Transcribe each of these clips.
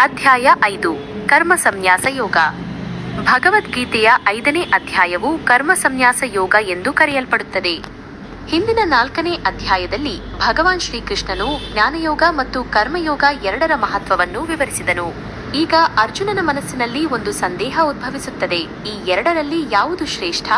ಅಧ್ಯಾಯ ಐದು, ಕರ್ಮ ಸಂನ್ಯಾಸ ಯೋಗ. ಭಗವದ್ಗೀತೆಯ ಐದನೇ ಅಧ್ಯಾಯವು ಕರ್ಮ ಸಂನ್ಯಾಸ ಯೋಗ ಎಂದು ಕರೆಯಲ್ಪಡುತ್ತದೆ. ಹಿಂದಿನ ನಾಲ್ಕನೇ ಅಧ್ಯಾಯದಲ್ಲಿ ಭಗವಾನ್ ಶ್ರೀಕೃಷ್ಣನು ಜ್ಞಾನಯೋಗ ಮತ್ತು ಕರ್ಮಯೋಗ ಎರಡರ ಮಹತ್ವವನ್ನು ವಿವರಿಸಿದನು. ಈಗ ಅರ್ಜುನನ ಮನಸ್ಸಿನಲ್ಲಿ ಒಂದು ಸಂದೇಹ ಉದ್ಭವಿಸುತ್ತದೆ. ಈ ಎರಡರಲ್ಲಿ ಯಾವುದು ಶ್ರೇಷ್ಠ?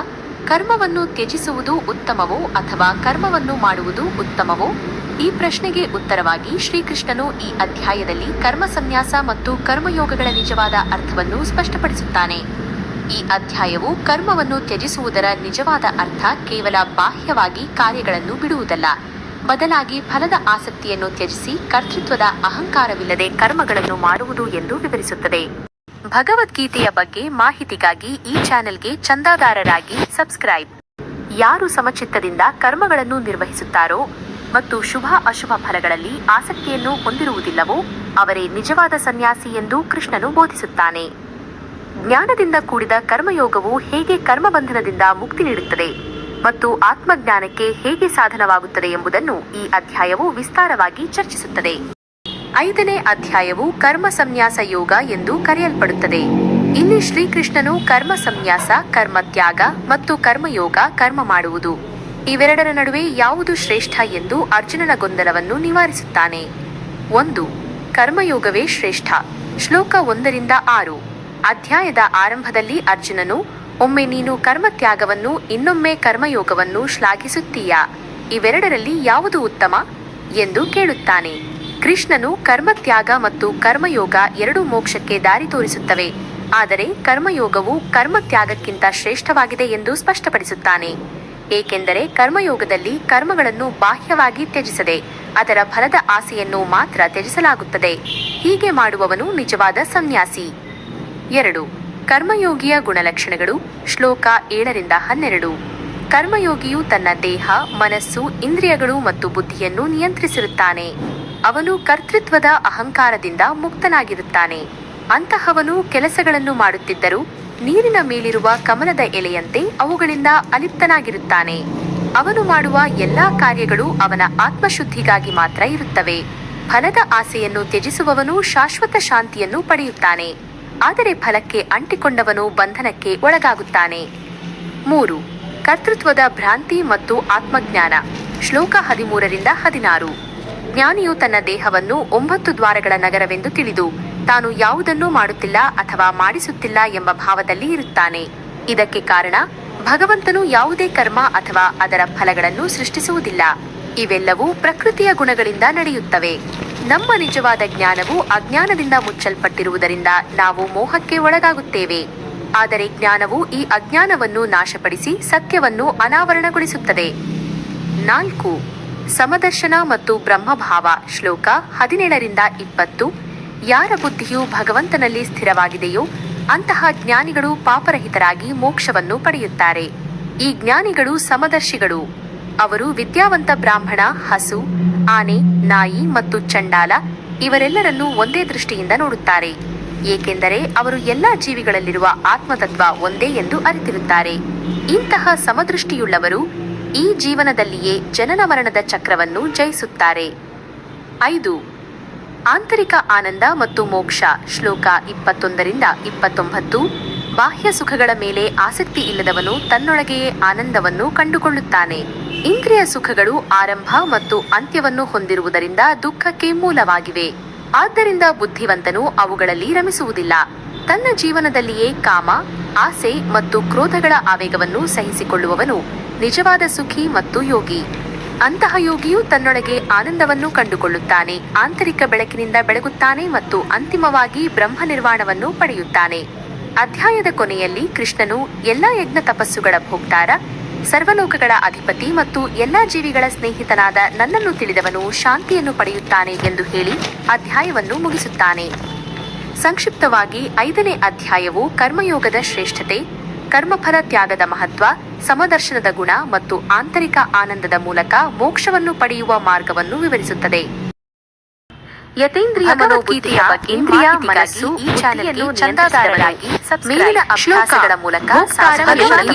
ಕರ್ಮವನ್ನು ತ್ಯಜಿಸುವುದು ಉತ್ತಮವೋ ಅಥವಾ ಕರ್ಮವನ್ನು ಮಾಡುವುದು ಉತ್ತಮವೋ? ಈ ಪ್ರಶ್ನೆಗೆ ಉತ್ತರವಾಗಿ ಶ್ರೀಕೃಷ್ಣನು ಈ ಅಧ್ಯಾಯದಲ್ಲಿ ಕರ್ಮ ಸಂನ್ಯಾಸ ಮತ್ತು ಕರ್ಮಯೋಗಗಳ ನಿಜವಾದ ಅರ್ಥವನ್ನು ಸ್ಪಷ್ಟಪಡಿಸುತ್ತಾನೆ. ಈ ಅಧ್ಯಾಯವು ಕರ್ಮವನ್ನು ತ್ಯಜಿಸುವುದರ ನಿಜವಾದ ಅರ್ಥ ಕೇವಲ ಬಾಹ್ಯವಾಗಿ ಕಾರ್ಯಗಳನ್ನು ಬಿಡುವುದಲ್ಲ. ಬದಲಾಗಿ ಫಲದ ಆಸಕ್ತಿಯನ್ನು ತ್ಯಜಿಸಿ ಕರ್ತೃತ್ವದ ಅಹಂಕಾರವಿಲ್ಲದೆ ಕರ್ಮಗಳನ್ನು ಮಾಡುವುದು ಎಂದು ವಿವರಿಸುತ್ತದೆ. ಭಗವದ್ಗೀತೆಯ ಬಗ್ಗೆ ಮಾಹಿತಿಗಾಗಿ ಈ ಚಾನೆಲ್ಗೆ ಚಂದಾದಾರರಾಗಿ ಸಬ್ಸ್ಕ್ರೈಬ್. ಯಾರು ಸಮಚಿತ್ತದಿಂದ ಕರ್ಮಗಳನ್ನು ನಿರ್ವಹಿಸುತ್ತಾರೋ ಮತ್ತು ಶುಭ ಅಶುಭ ಫಲಗಳಲ್ಲಿ ಆಸಕ್ತಿಯನ್ನು ಹೊಂದಿರುವುದಿಲ್ಲವೋ ಅವರೇ ನಿಜವಾದ ಸನ್ಯಾಸಿ ಎಂದು ಕೃಷ್ಣನು ಬೋಧಿಸುತ್ತಾನೆ. ಜ್ಞಾನದಿಂದ ಕೂಡಿದ ಕರ್ಮಯೋಗವು ಹೇಗೆ ಕರ್ಮಬಂಧನದಿಂದ ಮುಕ್ತಿ ನೀಡುತ್ತದೆ ಮತ್ತು ಆತ್ಮಜ್ಞಾನಕ್ಕೆ ಹೇಗೆ ಸಾಧನವಾಗುತ್ತದೆ ಎಂಬುದನ್ನು ಈ ಅಧ್ಯಾಯವು ವಿಸ್ತಾರವಾಗಿ ಚರ್ಚಿಸುತ್ತದೆ. ಐದನೇ ಅಧ್ಯಾಯವು ಕರ್ಮ ಸಂನ್ಯಾಸ ಯೋಗ ಎಂದು ಕರೆಯಲ್ಪಡುತ್ತದೆ. ಇಲ್ಲಿ ಶ್ರೀಕೃಷ್ಣನು ಕರ್ಮ ಸಂನ್ಯಾಸ, ಕರ್ಮ ತ್ಯಾಗ ಮತ್ತು ಕರ್ಮಯೋಗ ಕರ್ಮ ಮಾಡುವುದು. ಇವೆರಡರ ನಡುವೆ ಯಾವುದು ಶ್ರೇಷ್ಠ ಎಂದು ಅರ್ಜುನನ ಗೊಂದಲವನ್ನು ನಿವಾರಿಸುತ್ತಾನೆ. ಒಂದು, ಕರ್ಮಯೋಗವೇ ಶ್ರೇಷ್ಠ. ಶ್ಲೋಕ ಒಂದರಿಂದ ಆರು. ಅಧ್ಯಾಯದ ಆರಂಭದಲ್ಲಿ ಅರ್ಜುನನು, ಒಮ್ಮೆ ನೀನು ಕರ್ಮತ್ಯಾಗವನ್ನು ಇನ್ನೊಮ್ಮೆ ಕರ್ಮಯೋಗವನ್ನು ಶ್ಲಾಘಿಸುತ್ತೀಯಾ? ಇವೆರಡರಲ್ಲಿ ಯಾವುದು ಉತ್ತಮ? ಎಂದು ಕೇಳುತ್ತಾನೆ. ಕೃಷ್ಣನು ಕರ್ಮತ್ಯಾಗ ಮತ್ತು ಕರ್ಮಯೋಗ ಎರಡೂ ಮೋಕ್ಷಕ್ಕೆ ದಾರಿ ತೋರಿಸುತ್ತವೆ. ಆದರೆ ಕರ್ಮಯೋಗವು ಕರ್ಮತ್ಯಾಗಕ್ಕಿಂತ ಶ್ರೇಷ್ಠವಾಗಿದೆ ಎಂದು ಸ್ಪಷ್ಟಪಡಿಸುತ್ತಾನೆ. ಏಕೆಂದರೆ ಕರ್ಮಯೋಗದಲ್ಲಿ ಕರ್ಮಗಳನ್ನು ಬಾಹ್ಯವಾಗಿ ತ್ಯಜಿಸದೆ, ಅದರ ಫಲದ ಆಸೆಯನ್ನು ಮಾತ್ರ ತ್ಯಜಿಸಲಾಗುತ್ತದೆ. ಹೀಗೆ ಮಾಡುವವನು ನಿಜವಾದ ಸನ್ಯಾಸಿ. ಎರಡು. ಕರ್ಮಯೋಗಿಯ ಗುಣಲಕ್ಷಣಗಳು ಶ್ಲೋಕ ಏಳರಿಂದ ಹನ್ನೆರಡು. ಕರ್ಮಯೋಗಿಯು ತನ್ನ ದೇಹ, ಮನಸ್ಸು, ಇಂದ್ರಿಯಗಳು ಮತ್ತು ಬುದ್ಧಿಯನ್ನು ನಿಯಂತ್ರಿಸಿರುತ್ತಾನೆ. ಅವನು ಕರ್ತೃತ್ವದ ಅಹಂಕಾರದಿಂದ ಮುಕ್ತನಾಗಿರುತ್ತಾನೆ. ಅಂತಹವನು ಕೆಲಸಗಳನ್ನು ಮಾಡುತ್ತಿದ್ದರೂ ನೀರಿನ ಮೇಲಿರುವ ಕಮಲದ ಎಲೆಯಂತೆ ಅವುಗಳಿಂದ ಅಲಿಪ್ತನಾಗಿರುತ್ತಾನೆ. ಅವನು ಮಾಡುವ ಎಲ್ಲಾ ಕಾರ್ಯಗಳು ಅವನ ಆತ್ಮಶುದ್ಧಿಗಾಗಿ ಮಾತ್ರ ಇರುತ್ತವೆ. ಫಲದ ಆಸೆಯನ್ನು ತ್ಯಜಿಸುವವನು ಶಾಶ್ವತ ಶಾಂತಿಯನ್ನು ಪಡೆಯುತ್ತಾನೆ. ಆದರೆ ಫಲಕ್ಕೆ ಅಂಟಿಕೊಂಡವನು ಬಂಧನಕ್ಕೆ ಒಳಗಾಗುತ್ತಾನೆ. ಮೂರು. ಕರ್ತೃತ್ವದ ಭ್ರಾಂತಿ ಮತ್ತು ಆತ್ಮಜ್ಞಾನ. ಶ್ಲೋಕ ಹದಿಮೂರರಿಂದ ಹದಿನಾರು. ಜ್ಞಾನಿಯು ತನ್ನ ದೇಹವನ್ನು ಒಂಬತ್ತು ದ್ವಾರಗಳ ನಗರವೆಂದು ತಿಳಿದು, ತಾನು ಯಾವುದನ್ನೂ ಮಾಡುತ್ತಿಲ್ಲ ಅಥವಾ ಮಾಡಿಸುತ್ತಿಲ್ಲ ಎಂಬ ಭಾವದಲ್ಲಿ ಇರುತ್ತಾನೆ. ಇದಕ್ಕೆ ಕಾರಣ, ಭಗವಂತನು ಯಾವುದೇ ಕರ್ಮ ಅಥವಾ ಅದರ ಫಲಗಳನ್ನು ಸೃಷ್ಟಿಸುವುದಿಲ್ಲ. ಇವೆಲ್ಲವೂ ಪ್ರಕೃತಿಯ ಗುಣಗಳಿಂದ ನಡೆಯುತ್ತವೆ. ನಮ್ಮ ನಿಜವಾದ ಜ್ಞಾನವು ಅಜ್ಞಾನದಿಂದ ಮುಚ್ಚಲ್ಪಟ್ಟಿರುವುದರಿಂದ ನಾವು ಮೋಹಕ್ಕೆ ಒಳಗಾಗುತ್ತೇವೆ. ಆದರೆ ಜ್ಞಾನವು ಈ ಅಜ್ಞಾನವನ್ನು ನಾಶಪಡಿಸಿ ಸತ್ಯವನ್ನು ಅನಾವರಣಗೊಳಿಸುತ್ತದೆ. ನಾಲ್ಕು. ಸಮದರ್ಶನ ಮತ್ತು ಬ್ರಹ್ಮಭಾವ. ಶ್ಲೋಕ ಹದಿನೇಳರಿಂದ ಇಪ್ಪತ್ತು. ಯಾರ ಬುದ್ಧಿಯು ಭಗವಂತನಲ್ಲಿ ಸ್ಥಿರವಾಗಿದೆಯೋ ಅಂತಹ ಜ್ಞಾನಿಗಳು ಪಾಪರಹಿತರಾಗಿ ಮೋಕ್ಷವನ್ನು ಪಡೆಯುತ್ತಾರೆ. ಈ ಜ್ಞಾನಿಗಳು ಸಮದರ್ಶಿಗಳು. ಅವರು ವಿದ್ಯಾವಂತ ಬ್ರಾಹ್ಮಣ, ಹಸು, ಆನೆ, ನಾಯಿ ಮತ್ತು ಚಂಡಾಲ ಇವರೆಲ್ಲರನ್ನೂ ಒಂದೇ ದೃಷ್ಟಿಯಿಂದ ನೋಡುತ್ತಾರೆ. ಏಕೆಂದರೆ ಅವರು ಎಲ್ಲಾ ಜೀವಿಗಳಲ್ಲಿರುವ ಆತ್ಮತತ್ವ ಒಂದೇ ಎಂದು ಅರಿತಿರುತ್ತಾರೆ. ಇಂತಹ ಸಮದೃಷ್ಟಿಯುಳ್ಳವರು ಈ ಜೀವನದಲ್ಲಿಯೇ ಜನನ ಮರಣದ ಚಕ್ರವನ್ನು ಜಯಿಸುತ್ತಾರೆ. ಐದು. ಆಂತರಿಕ ಆನಂದ ಮತ್ತು ಮೋಕ್ಷ. ಶ್ಲೋಕ ಇಪ್ಪತ್ತೊಂದರಿಂದ ಇಪ್ಪತ್ತೊಂಬತ್ತು. ಬಾಹ್ಯ ಸುಖಗಳ ಮೇಲೆ ಆಸಕ್ತಿ ಇಲ್ಲದವನು ತನ್ನೊಳಗೆಯೇ ಆನಂದವನ್ನು ಕಂಡುಕೊಳ್ಳುತ್ತಾನೆ. ಇಂದ್ರಿಯ ಸುಖಗಳು ಆರಂಭ ಮತ್ತು ಅಂತ್ಯವನ್ನು ಹೊಂದಿರುವುದರಿಂದ ದುಃಖಕ್ಕೆ ಮೂಲವಾಗಿವೆ. ಆದ್ದರಿಂದ ಬುದ್ಧಿವಂತನು ಅವುಗಳಲ್ಲಿ ರಮಿಸುವುದಿಲ್ಲ. ತನ್ನ ಜೀವನದಲ್ಲಿಯೇ ಕಾಮ, ಆಸೆ ಮತ್ತು ಕ್ರೋಧಗಳ ಆವೇಗವನ್ನು ಸಹಿಸಿಕೊಳ್ಳುವವನು ನಿಜವಾದ ಸುಖಿ ಮತ್ತು ಯೋಗಿ. ಅಂತಹ ಯೋಗಿಯು ತನ್ನೊಳಗೆ ಆನಂದವನ್ನು ಕಂಡುಕೊಳ್ಳುತ್ತಾನೆ, ಆಂತರಿಕ ಬೆಳಕಿನಿಂದ ಬೆಳಗುತ್ತಾನೆ ಮತ್ತು ಅಂತಿಮವಾಗಿ ಬ್ರಹ್ಮ ನಿರ್ವಾಣವನ್ನು ಪಡೆಯುತ್ತಾನೆ. ಅಧ್ಯಾಯದ ಕೊನೆಯಲ್ಲಿ ಕೃಷ್ಣನು ಎಲ್ಲಾ ಯಜ್ಞ ತಪಸ್ಸುಗಳ ಭೋಕ್ತಾರ ಸರ್ವಲೋಕಗಳ ಅಧಿಪತಿ ಮತ್ತು ಎಲ್ಲ ಜೀವಿಗಳ ಸ್ನೇಹಿತನಾದ ನನ್ನನ್ನು ತಿಳಿದವನು ಶಾಂತಿಯನ್ನು ಪಡೆಯುತ್ತಾನೆ ಎಂದು ಹೇಳಿ ಅಧ್ಯಾಯವನ್ನು ಮುಗಿಸುತ್ತಾನೆ. ಸಂಕ್ಷಿಪ್ತವಾಗಿ ಐದನೇ ಅಧ್ಯಾಯವು ಕರ್ಮಯೋಗದ ಶ್ರೇಷ್ಠತೆ, ಕರ್ಮಫಲ ತ್ಯಾಗದ ಮಹತ್ವ, ಸಮದರ್ಶನದ ಗುಣ ಮತ್ತು ಆಂತರಿಕ ಆನಂದದ ಮೂಲಕ ಮೋಕ್ಷವನ್ನು ಪಡೆಯುವ ಮಾರ್ಗವನ್ನು ವಿವರಿಸುತ್ತದೆ. ಯತೇಂದ್ರಿಯ ಮನೋಬುದ್ಧಿಯ ಇಂದ್ರಿಯ ಮನಸ್ಸು ಈ ಚಾನಲ್ ಚಂದಾದಾರರಾಗಿ ಮೇಲಿನ ಅಭ್ಯಾಸಗಳ ಮೂಲಕ ಸಾಧನೆಯನ್ನು